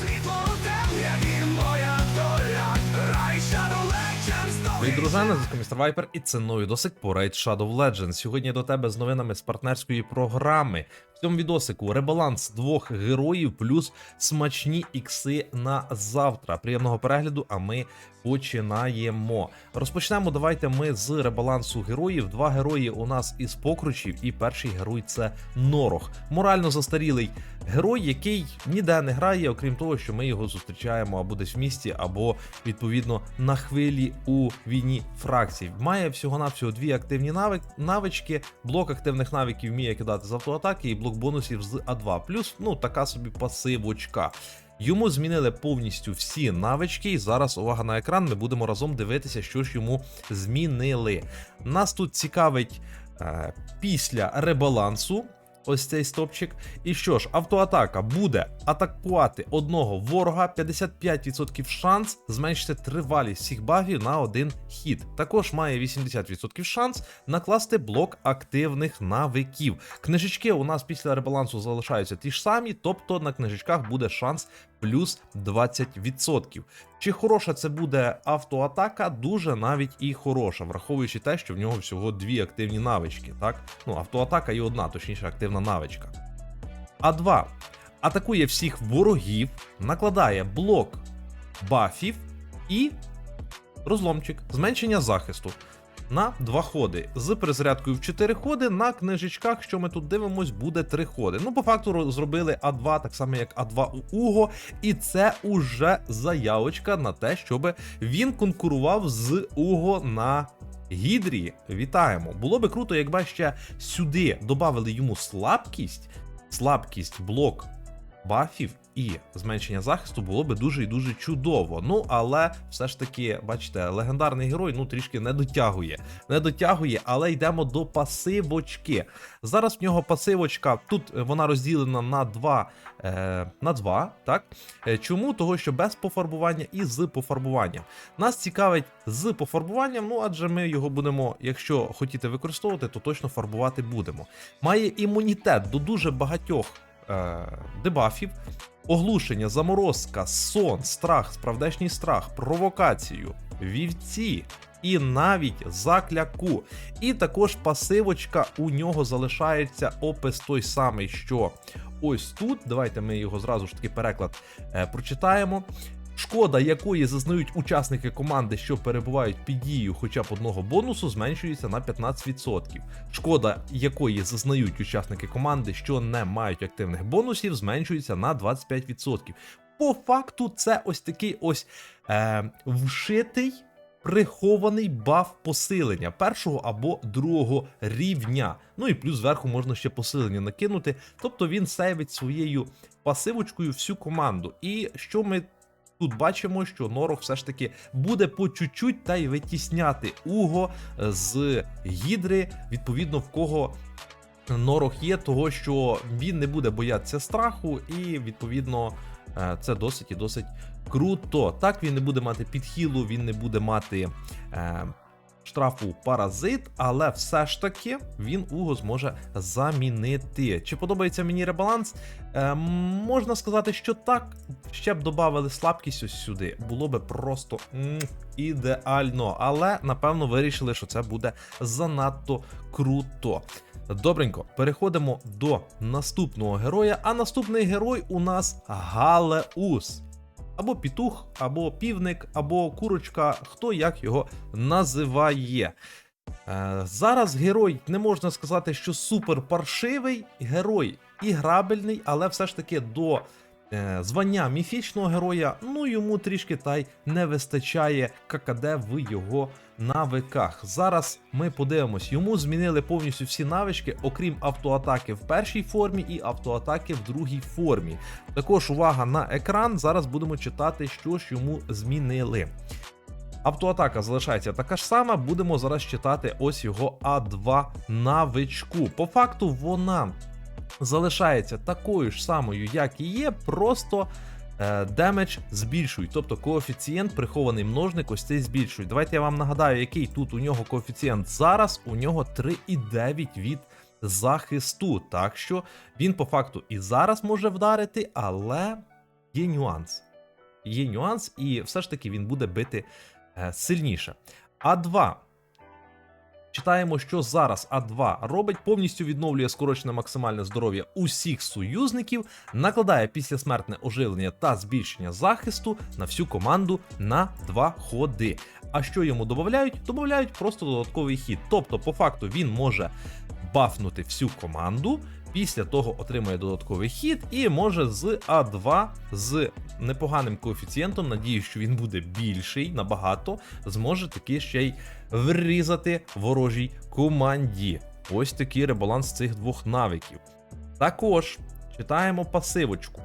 Світло у темряві Привіт, дружина, з Містер Вайпер, і це новий досик по Raid Shadow Legends. Сьогодні до тебе з новинами з партнерської програми. Цьому відосику ребаланс двох героїв плюс смачні ікси на завтра. Приємного перегляду, а ми починаємо. Розпочнемо. Давайте ми з ребалансу героїв. Два герої у нас із покручів, і перший герой це Норох. Морально застарілий герой, який ніде не грає, окрім того, що ми його зустрічаємо або десь в місті, або відповідно на хвилі у війні фракцій. Має всього-навсього дві активні навички. Блок активних навиків вміє кидати з автоатаки, і блок бонусів з А2. Плюс, ну, така собі пасивочка. Йому змінили повністю всі навички, і зараз увага на екран. Ми будемо разом дивитися, що ж йому змінили. Нас тут цікавить е, після ребалансу. Ось цей стопчик. І що ж, автоатака буде атакувати одного ворога 55% шанс зменшити тривалість всіх багів на один хід. Також має 80% шанс накласти блок активних навиків. Книжечки у нас після ребалансу залишаються ті ж самі, тобто на книжечках буде шанс плюс 20%. Чи хороша це буде автоатака? Дуже навіть і хороша, враховуючи те, що в нього всього дві активні навички. Так, ну автоатака і одна, точніше, активна навичка. А2 атакує всіх ворогів, накладає блок бафів і розломчик, зменшення захисту. На два ходи з перезарядкою в 4 ходи. На книжечках, що ми тут дивимось, буде 3 ходи. Ну, по факту зробили А2, так само як А2 у Уго, і це уже заявочка на те, щоб він конкурував з Уго на Гідрі. Вітаємо! Було би круто, якби ще сюди додали йому слабкість, слабкість блок бафів і зменшення захисту було би дуже і дуже чудово. Ну але все ж таки, бачите, легендарний герой ну трішки не дотягує. Не дотягує, але йдемо до пасивочки. Зараз в нього пасивочка. Тут е, вона розділена на два. Е, на два, так? Е, Чому? Того, що без пофарбування і з пофарбуванням. Нас цікавить з пофарбуванням, ну адже ми його будемо, якщо хотіти використовувати, то точно фарбувати будемо. Має імунітет до дуже багатьох е, дебафів. Оглушення, заморозка, сон, страх, справдешній страх, провокацію, вівці і навіть закляку. І також пасивочка у нього залишається опис той самий, що ось тут. Давайте ми його зразу ж таки переклад е, прочитаємо. Шкода, якої зазнають учасники команди, що перебувають під дією хоча б одного бонусу, зменшується на 15%. Шкода, якої зазнають учасники команди, що не мають активних бонусів, зменшується на 25%. По факту, це ось такий ось е, вшитий. Прихований баф посилення першого або другого рівня. Ну і плюс зверху можна ще посилення накинути. Тобто він сейвить своєю пасивочкою всю команду. І що ми тут бачимо, що Норох все ж таки буде по чуть-чуть та й витісняти Уго з Гідри, відповідно, в кого. Норох є, того що він не буде боятися страху, і відповідно е, це досить і досить круто. Так, він не буде мати підхилу, він не буде мати е, штрафу паразит, але все ж таки він Уго зможе замінити. Чи подобається мені ребаланс? Е, можна сказати, що так. Ще б додали слабкість ось сюди. Було би просто м, ідеально. Але напевно вирішили, що це буде занадто круто. Добренько, переходимо до наступного героя. А наступний герой у нас Галеус. Або пітух, або півник, або курочка, хто як його називає. Е, зараз герой не можна сказати, що супер паршивий, герой і грабельний, але все ж таки до звання міфічного героя, ну йому трішки та й не вистачає ККД в його навиках. Зараз ми подивимось, йому змінили повністю всі навички, окрім автоатаки в першій формі і автоатаки в другій формі. Також увага на екран. Зараз будемо читати, що ж йому змінили. Автоатака залишається така ж сама. Будемо зараз читати ось його А2 навичку. По факту вона залишається такою ж самою, як і є, просто. Демедж збільшують, тобто коефіцієнт, прихований множник, ось цей збільшують. Давайте я вам нагадаю, який тут у нього коефіцієнт зараз. У нього 3,9 від захисту. Так що він по факту і зараз може вдарити, але є нюанс. Є нюанс, і все ж таки він буде бити е, сильніше. А2. Читаємо, що зараз А2 робить, повністю відновлює скорочене максимальне здоров'я усіх союзників, накладає післясмертне оживлення та збільшення захисту на всю команду на 2 ходи. А що йому додають? Додають просто додатковий хід. Тобто, по факту, він може бафнути всю команду. Після того отримує додатковий хід і може з А2 з непоганим коефіцієнтом, надіюсь, що він буде більший набагато, зможе таки ще й врізати ворожій команді. Ось такий ребаланс цих двох навиків. Також читаємо пасивочку.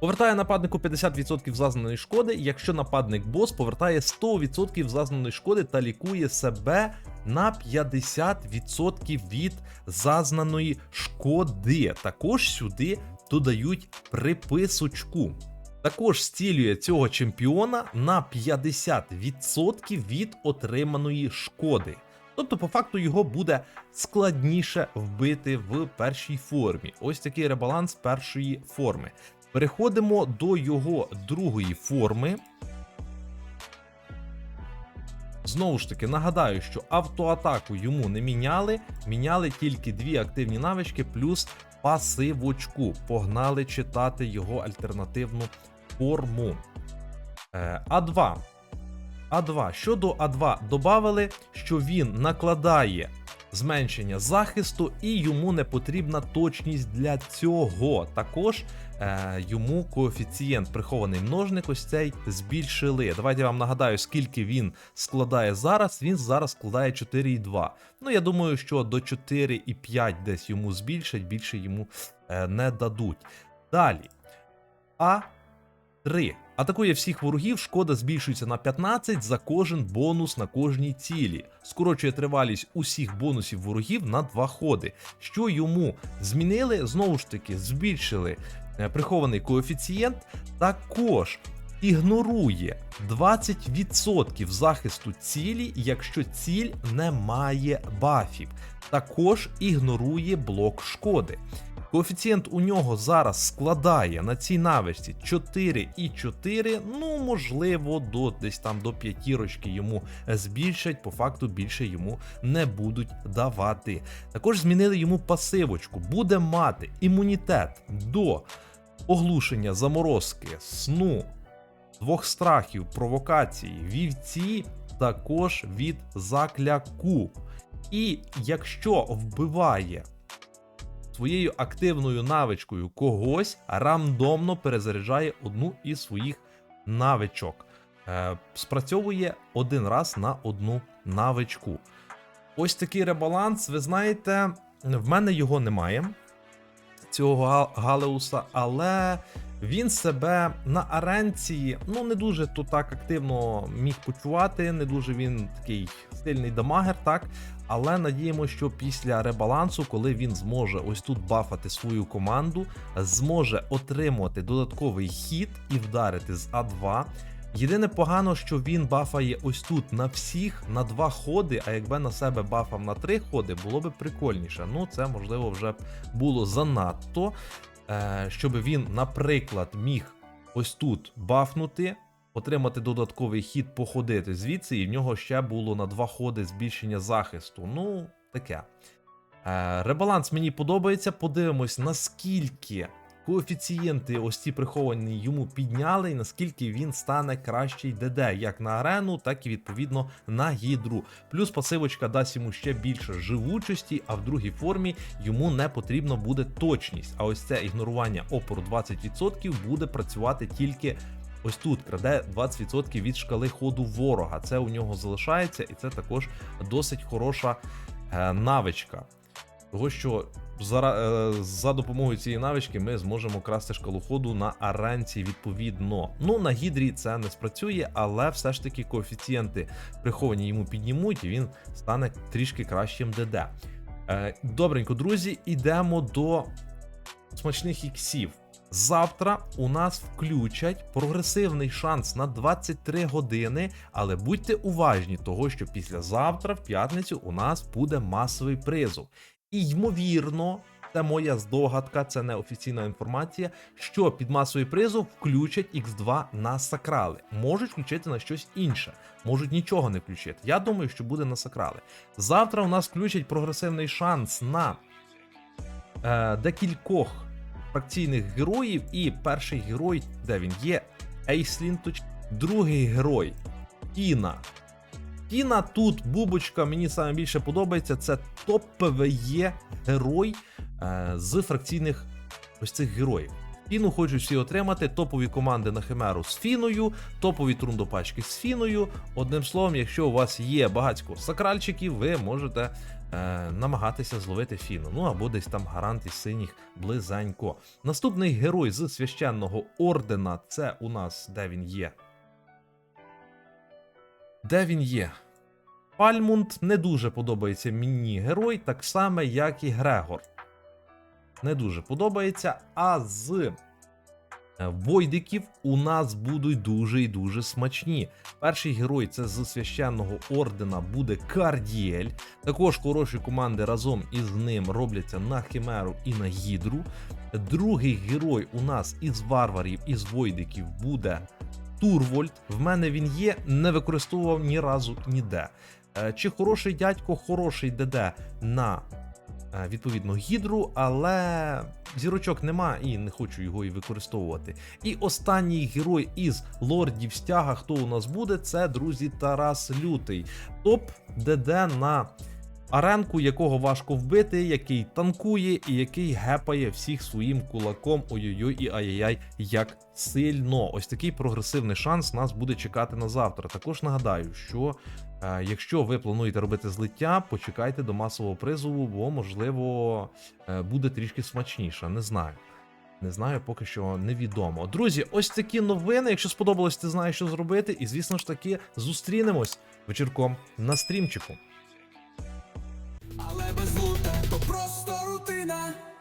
Повертає нападнику 50% зазнаної шкоди, якщо нападник бос повертає 100% зазнаної шкоди та лікує себе на 50% від зазнаної шкоди. Також сюди додають приписочку. Також стілює цього чемпіона на 50% від отриманої шкоди. Тобто, по факту, його буде складніше вбити в першій формі. Ось такий ребаланс першої форми. Переходимо до його другої форми. Знову ж таки, нагадаю, що автоатаку йому не міняли, міняли тільки дві активні навички плюс пасивочку. Погнали читати його альтернативну форму. Е, А2. А2. Щодо А2 додали, що він накладає зменшення захисту, і йому не потрібна точність для цього. Також е, йому коефіцієнт прихований множник, ось цей збільшили. Давайте я вам нагадаю, скільки він складає зараз. Він зараз складає 4,2. Ну, я думаю, що до 4,5 десь йому збільшать, більше йому е, не дадуть. Далі. А3. Атакує всіх ворогів, шкода збільшується на 15 за кожен бонус на кожній цілі. Скорочує тривалість усіх бонусів ворогів на 2 ходи. Що йому змінили? Знову ж таки, збільшили е, прихований коефіцієнт. Також ігнорує 20% захисту цілі, якщо ціль не має бафів. Також ігнорує блок шкоди. Коефіцієнт у нього зараз складає на цій навичці 4,4, ну можливо, до десь там до п'ятірочки йому збільшать, по факту більше йому не будуть давати. Також змінили йому пасивочку, буде мати імунітет до оглушення заморозки, сну, двох страхів, провокації, вівці, також від закляку. І якщо вбиває своєю активною навичкою когось рандомно перезаряджає одну із своїх навичок. Е, спрацьовує один раз на одну навичку. Ось такий ребаланс. Ви знаєте, в мене його немає. Цього Галеуса, але він себе на аренці ну не дуже то так активно міг почувати, не дуже він такий сильний дамагер, так. Але надіємо, що після ребалансу, коли він зможе ось тут бафати свою команду, зможе отримувати додатковий хід і вдарити з А2. Єдине погано, що він бафає ось тут на всіх на два ходи, а якби на себе бафав на три ходи, було б прикольніше. Ну, це можливо вже було занадто. Е, щоб він, наприклад, міг ось тут бафнути, отримати додатковий хід, походити звідси, і в нього ще було на два ходи збільшення захисту. Ну, таке. Е, ребаланс мені подобається. Подивимось, наскільки коефіцієнти ось ці приховані йому підняли, і наскільки він стане кращий ДД, як на арену, так і відповідно на гідру. Плюс пасивочка дасть йому ще більше живучості, а в другій формі йому не потрібно буде точність. А ось це ігнорування опору 20% буде працювати тільки. Ось тут краде 20% від шкали ходу ворога. Це у нього залишається, і це також досить хороша е, навичка. Того, що за, е, за допомогою цієї навички ми зможемо красти шкалу ходу на аранці відповідно. Ну, на гідрі це не спрацює, але все ж таки коефіцієнти приховані йому піднімуть, і він стане трішки кращим ДД. Е, добренько, друзі, ідемо до смачних іксів. Завтра у нас включать прогресивний шанс на 23 години, але будьте уважні, того що післязавтра, в п'ятницю, у нас буде масовий призов. І ймовірно, це моя здогадка, це не офіційна інформація. Що під масовий призов включать X2 на сакрали. Можуть включити на щось інше, можуть нічого не включити. Я думаю, що буде на сакрали. Завтра у нас включать прогресивний шанс на е, декількох фракційних героїв. І перший герой, де він є, Ейслін, другий герой Кіна. Кіна тут бубочка, мені саме більше подобається. Це топ ПВЄ герой е, з фракційних ось цих героїв. Фіну хочуть всі отримати топові команди на Химеру з Фіною, топові трундопачки з Фіною. Одним словом, якщо у вас є багатько сакральчиків, ви можете е, намагатися зловити Фіну. Ну або десь там гарант із синіх близенько. Наступний герой з священного ордена це у нас де він є. Де він є? Пальмунд не дуже подобається мені герой, так само, як і Грегор. Не дуже подобається. А з е, Войдиків у нас будуть дуже і дуже смачні. Перший герой це з священного ордена буде Кардіель. Також хороші команди разом із ним робляться на Химеру і на Гідру. Другий герой у нас із варварів, із Войдиків буде Турвольд. В мене він є, не використовував ні разу ніде. Е, Чи хороший дядько, хороший ДД на е, відповідно гідру, але зірочок нема і не хочу його і використовувати. І останній герой із лордів стяга, хто у нас буде, це друзі Тарас Лютий. Топ ДД на аренку, якого важко вбити, який танкує і який гепає всіх своїм кулаком. Ой-ой-ой і ай-яй-яй, як сильно. Ось такий прогресивний шанс нас буде чекати на завтра. Також нагадаю, що е, якщо ви плануєте робити злиття, почекайте до масового призову, бо можливо е, буде трішки смачніше. Не знаю. Не знаю, поки що невідомо. Друзі, ось такі новини. Якщо сподобалось, ти знаєш, що зробити. І звісно ж таки, зустрінемось вечірком на стрімчику. Marina